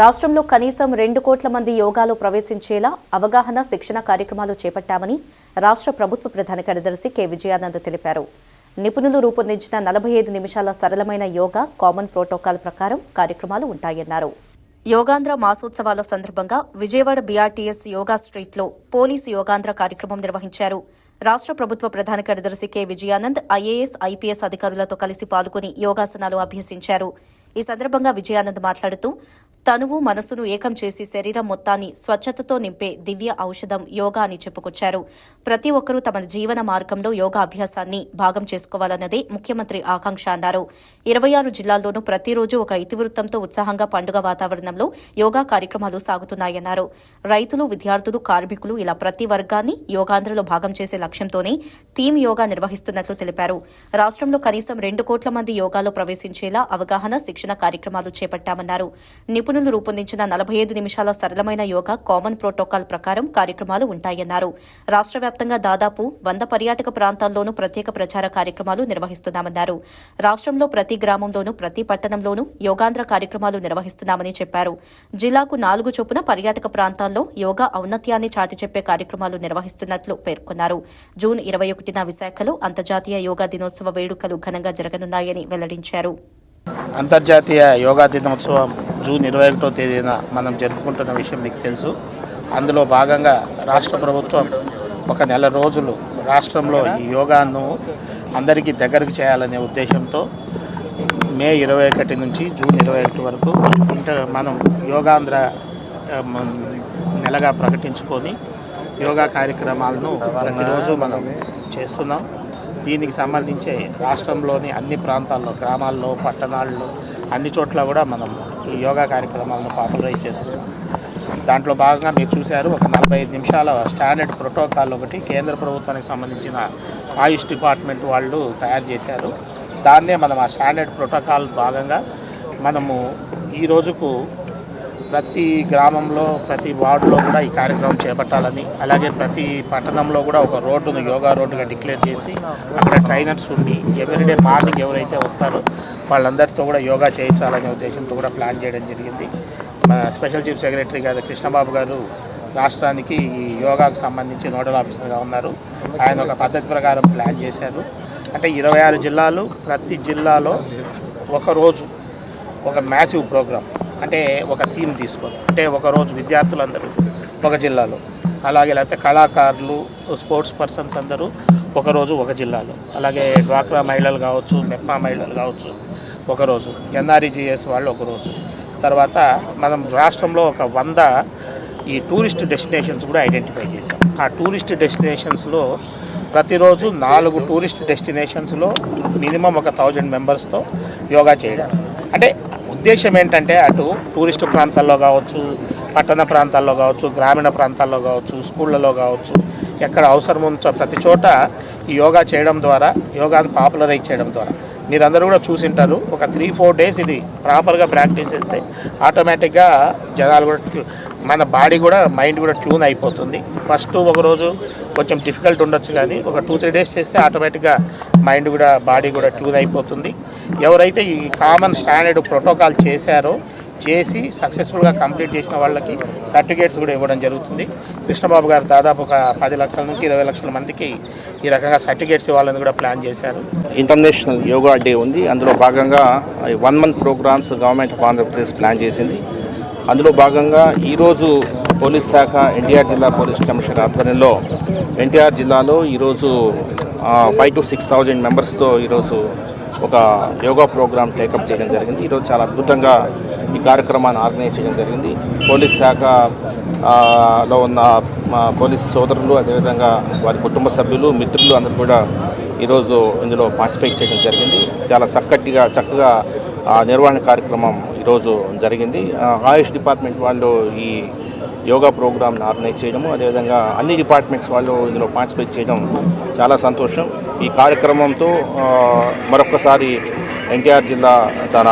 రాష్ట్రంలో కనీసం రెండు కోట్ల మంది యోగాలో ప్రవేశించేలా అవగాహన శిక్షణ కార్యక్రమాలు చేపట్టామని రాష్ట్ర ప్రభుత్వ ప్రధాన కార్యదర్శి కె. విజయానంద్ తెలిపారు. నిపుణులు రూపొందించిన నలభై ఐదు నిమిషాల సరళమైన యోగా కామన్ ప్రోటోకాల్ ప్రకారం కార్యక్రమాలు ఉంటాయన్నారు. యోగాంధ్ర మాసోత్సవాల సందర్భంగా విజయవాడ బీఆర్టీఎస్ యోగా స్ట్రీట్లో పోలీసు యోగాంధ్ర కార్యక్రమం నిర్వహించారు. రాష్ట్ర ప్రభుత్వ ప్రధాన కార్యదర్శి కె. విజయానంద్ ఐఏఎస్ ఐపీఎస్ అధికారులతో కలిసి పాల్గొని యోగాసనాలు అభ్యసించారు. ఈ సందర్భంగా విజయానంద్ మాట్లాడుతూ తనువు మనసును ఏకం చేసి శరీరం మొత్తాన్ని స్వచ్ఛతతో నింపే దివ్య ఔషధం యోగా అని చెప్పుకొచ్చారు. ప్రతి ఒక్కరూ తమ జీవన మార్గంలో యోగా అభ్యాసాన్ని భాగం చేసుకోవాలన్నదే ముఖ్యమంత్రి ఆకాంక్ష అన్నారు. ఇరవై ఆరు జిల్లాల్లోనూ ప్రతిరోజు ఒక ఇతివృత్తంతో ఉత్సాహంగా పండుగ వాతావరణంలో యోగా కార్యక్రమాలు సాగుతున్నాయన్నారు. రైతులు విద్యార్థులు కార్మికులు ఇలా ప్రతి వర్గాన్ని యోగాంధ్రలో భాగం చేసే లక్ష్యంతోనే థీమ్ యోగా నిర్వహిస్తున్నట్లు తెలిపారు. రాష్ట్రంలో కనీసం రెండు కోట్ల మంది యోగాలో ప్రవేశించేలా అవగాహన శిక్షణ కార్యక్రమాలు చేపట్టామన్నారు. నిపుణులు రూపొందించిన నలభై ఐదు నిమిషాల సరళమైన యోగా కామన్ ప్రోటోకాల్ ప్రకారం కార్యక్రమాలు ఉంటాయన్నారు. రాష్ట్ర వ్యాప్తంగా దాదాపు వంద పర్యాటక ప్రాంతాల్లోనూ ప్రత్యేక ప్రచార కార్యక్రమాలు నిర్వహిస్తున్నామన్నారు. రాష్ట్రంలో ప్రతి గ్రామంలోనూ ప్రతి పట్టణంలోనూ యోగాంధ్ర కార్యక్రమాలు నిర్వహిస్తున్నామని చెప్పారు. జిల్లాకు నాలుగు చొప్పున పర్యాటక ప్రాంతాల్లో యోగా ఔన్నత్యాన్ని చాటి చెప్పే కార్యక్రమాలు నిర్వహిస్తున్నట్లు పేర్కొన్నారు. జూన్ ఇరవై ఒకటిన విశాఖలో అంతర్జాతీయ యోగా దినోత్సవ వేడుకలు ఘనంగా జరగనున్నాయని వెల్లడించారు. అంతర్జాతీయ యోగా దినోత్సవం జూన్ ఇరవై ఒకటో తేదీన మనం జరుపుకుంటున్న విషయం మీకు తెలుసు. అందులో భాగంగా రాష్ట్ర ప్రభుత్వం ఒక నెల రోజులు రాష్ట్రంలో ఈ యోగాను అందరికీ దగ్గరకు చేయాలనే ఉద్దేశంతో మే ఇరవై ఒకటి నుంచి జూన్ ఇరవై ఒకటి వరకు మనం యోగాంధ్ర నెలగా ప్రకటించుకొని యోగా కార్యక్రమాలను ప్రతిరోజు మనం చేస్తున్నాం. దీనికి సంబంధించి రాష్ట్రంలోని అన్ని ప్రాంతాల్లో గ్రామాల్లో పట్టణాల్లో అన్ని చోట్ల కూడా మనం ఈ యోగా కార్యక్రమాలను పాపులరైజ్ చేస్తున్నాం. దాంట్లో భాగంగా మీరు చూశారు ఒక నలభై ఐదు నిమిషాల స్టాండర్డ్ ప్రోటోకాల్ ఒకటి కేంద్ర ప్రభుత్వానికి సంబంధించిన ఆయుష్ డిపార్ట్మెంట్ వాళ్ళు తయారు చేశారు. దాన్నే మనం ఆ స్టాండర్డ్ ప్రోటోకాల్ భాగంగా మనము ఈ రోజుకు ప్రతి గ్రామంలో ప్రతి వార్డులో కూడా ఈ కార్యక్రమం చేపట్టాలని అలాగే ప్రతి పట్టణంలో కూడా ఒక రోడ్డును యోగా రోడ్డుగా డిక్లేర్ చేసి అక్కడ ట్రైనర్స్ ఉండి ఎవ్రీడే మార్నింగ్ ఎవరైతే వస్తారో వాళ్ళందరితో కూడా యోగా చేయించాలనే ఉద్దేశంతో కూడా ప్లాన్ చేయడం జరిగింది. మన స్పెషల్ చీఫ్ సెక్రటరీ గారు కృష్ణబాబు గారు రాష్ట్రానికి ఈ యోగాకు సంబంధించి నోడల్ ఆఫీసర్గా ఉన్నారు. ఆయన ఒక పద్ధతి ప్రకారం ప్లాన్ చేశారు. అంటే ఇరవై ఆరు జిల్లాలు ప్రతి జిల్లాలో ఒక రోజు ఒక మ్యాసివ్ ప్రోగ్రామ్. అంటే ఒక థీమ్ తీసుకొని అంటే ఒకరోజు విద్యార్థులందరూ ఒక జిల్లాలో అలాగే లేకపోతే కళాకారులు స్పోర్ట్స్ పర్సన్స్ అందరూ ఒకరోజు ఒక జిల్లాలో. అలాగే డ్వాక్రా మహిళలు కావచ్చు మెప్మా మహిళలు కావచ్చు ఒకరోజు ఎన్ఆర్ఈజిఎస్ వాళ్ళు ఒకరోజు తర్వాత మనం రాష్ట్రంలో ఒక వంద ఈ టూరిస్ట్ డెస్టినేషన్స్ కూడా ఐడెంటిఫై చేశాం. ఆ టూరిస్ట్ డెస్టినేషన్స్లో ప్రతిరోజు నాలుగు టూరిస్ట్ డెస్టినేషన్స్లో మినిమం ఒక థౌజండ్ మెంబర్స్తో యోగా చేయడం. అంటే ఉద్దేశం ఏంటంటే అటు టూరిస్ట్ ప్రాంతాల్లో కావచ్చు పట్టణ ప్రాంతాల్లో కావచ్చు గ్రామీణ ప్రాంతాల్లో కావచ్చు స్కూళ్ళలో కావచ్చు ఎక్కడ అవసరం ఉంచో ప్రతి చోట ఈ యోగా చేయడం ద్వారా యోగాను పాపులరైజ్ చేయడం ద్వారా. మీరందరూ కూడా చూసింటారు ఒక త్రీ ఫోర్ డేస్ ఇది ప్రాపర్గా ప్రాక్టీస్ చేస్తే ఆటోమేటిక్గా జనాలు కూడా మన బాడీ కూడా మైండ్ కూడా ట్యూన్ అయిపోతుంది. ఫస్ట్ ఒకరోజు కొంచెం డిఫికల్ట్ ఉండొచ్చు కానీ ఒక టూ త్రీ డేస్ చేస్తే ఆటోమేటిక్గా మైండ్ కూడా బాడీ కూడా ట్యూన్ అయిపోతుంది. ఎవరైతే ఈ కామన్ స్టాండర్డ్ ప్రోటోకాల్ చేశారో చేసి సక్సెస్ఫుల్గా కంప్లీట్ చేసిన వాళ్ళకి సర్టిఫికేట్స్ కూడా ఇవ్వడం జరుగుతుంది. కృష్ణబాబు గారు దాదాపు ఒక పది లక్షల నుంచి ఇరవై లక్షల మందికి ఈ రకంగా సర్టిఫికేట్స్ ఇవ్వాలని కూడా ప్లాన్ చేశారు. ఇంటర్నేషనల్ యోగా డే ఉంది. అందులో భాగంగా one month programmes government Andhra Pradesh plan చేసింది. అందులో భాగంగా ఈరోజు పోలీస్ శాఖ ఎన్టీఆర్ జిల్లా పోలీస్ కమిషనర్ ఆధ్వర్యంలో ఎన్టీఆర్ జిల్లాలో ఈరోజు ఫైవ్ టు సిక్స్ థౌజండ్ మెంబర్స్తో ఈరోజు ఒక యోగా ప్రోగ్రాం టేకప్ చేయడం జరిగింది. ఈరోజు చాలా అద్భుతంగా ఈ కార్యక్రమాన్ని ఆర్గనైజ్ చేయడం జరిగింది. పోలీస్ శాఖ లో ఉన్న మా పోలీస్ సోదరులు అదేవిధంగా వారి కుటుంబ సభ్యులు మిత్రులు అందరూ కూడా ఈరోజు ఇందులో పార్టిసిపేట్ చేయడం జరిగింది. చాలా చక్కటిగా చక్కగా నిర్వహణ కార్యక్రమం ఈరోజు జరిగింది. ఆయుష్ డిపార్ట్మెంట్ వాళ్ళు ఈ యోగా ప్రోగ్రామ్ని ఆర్గనైజ్ చేయడము అదేవిధంగా అన్ని డిపార్ట్మెంట్స్ వాళ్ళు ఇందులో పార్టిసిపేట్ చేయడం చాలా సంతోషం. ఈ కార్యక్రమంతో మరొకసారి ఎన్టీఆర్ జిల్లా తన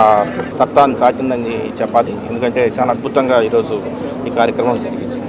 సత్తాన్ని చాటిందని చెప్పాలి. ఎందుకంటే చాలా అద్భుతంగా ఈరోజు ఈ కార్యక్రమం జరిగింది.